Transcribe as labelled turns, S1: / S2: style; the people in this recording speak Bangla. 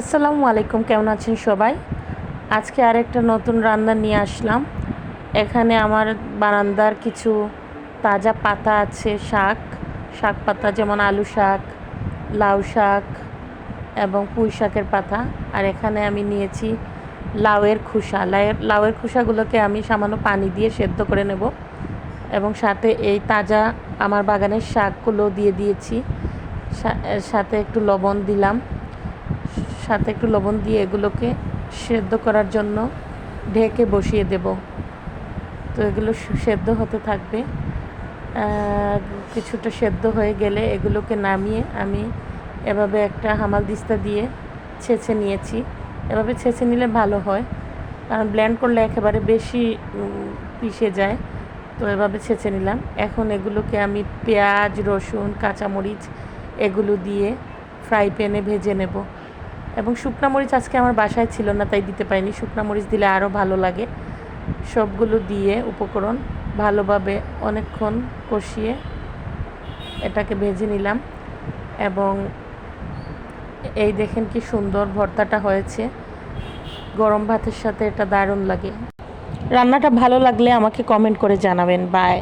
S1: আসসালামু আলাইকুম, কেমন আছেন সবাই? আজকে আরেকটা নতুন রান্না নিয়ে আসলাম। এখানে আমার বারান্দার কিছু তাজা পাতা আছে, শাক। শাক পাতা যেমন আলু শাক, লাউ শাক এবং পুঁই শাকের পাতা। আর এখানে আমি নিয়েছি লাউয়ের খোসা। লাউয়ের লাউয়ের খোসাগুলোকে আমি সামান্য পানি দিয়ে সেদ্ধ করে নেব এবং সাথে এই তাজা আমার বাগানের শাকগুলো দিয়ে দিয়েছি। সাথে একটু লবণ দিলাম। সাথে একটু লবণ দিয়ে এগুলোকে সেদ্ধ করার জন্য ঢেকে বসিয়ে দেব। তো এগুলো সেদ্ধ হতে থাকবে। কিছুটা সেদ্ধ হয়ে গেলে এগুলোকে নামিয়ে আমি এভাবে একটা হামাল দিস্তা দিয়ে ছেঁচে নিয়েছি। এভাবে ছেঁচে নিলে ভালো হয়, কারণ ব্ল্যান্ড করলে একেবারে বেশি পিষে যায়। তো এভাবে ছেঁচে নিলাম। এখন এগুলোকে আমি পেঁয়াজ, রসুন, কাঁচামরিচ এগুলো দিয়ে ফ্রাই প্যানে ভেজে নেব। এবং শুকনা মরিচ আজকে আমার বাসায় ছিল না, তাই দিতে পারিনি। শুকনা মরিচ দিলে আরও ভালো লাগে। সবগুলো দিয়ে উপকরণ ভালোভাবে অনেকক্ষণ কষিয়ে এটাকে ভেজে নিলাম এবং এই দেখেন কি সুন্দর ভর্তাটা হয়েছে। গরম ভাতের সাথে এটা দারুণ লাগে। রান্নাটা ভালো লাগলে আমাকে কমেন্ট করে জানাবেন। বাই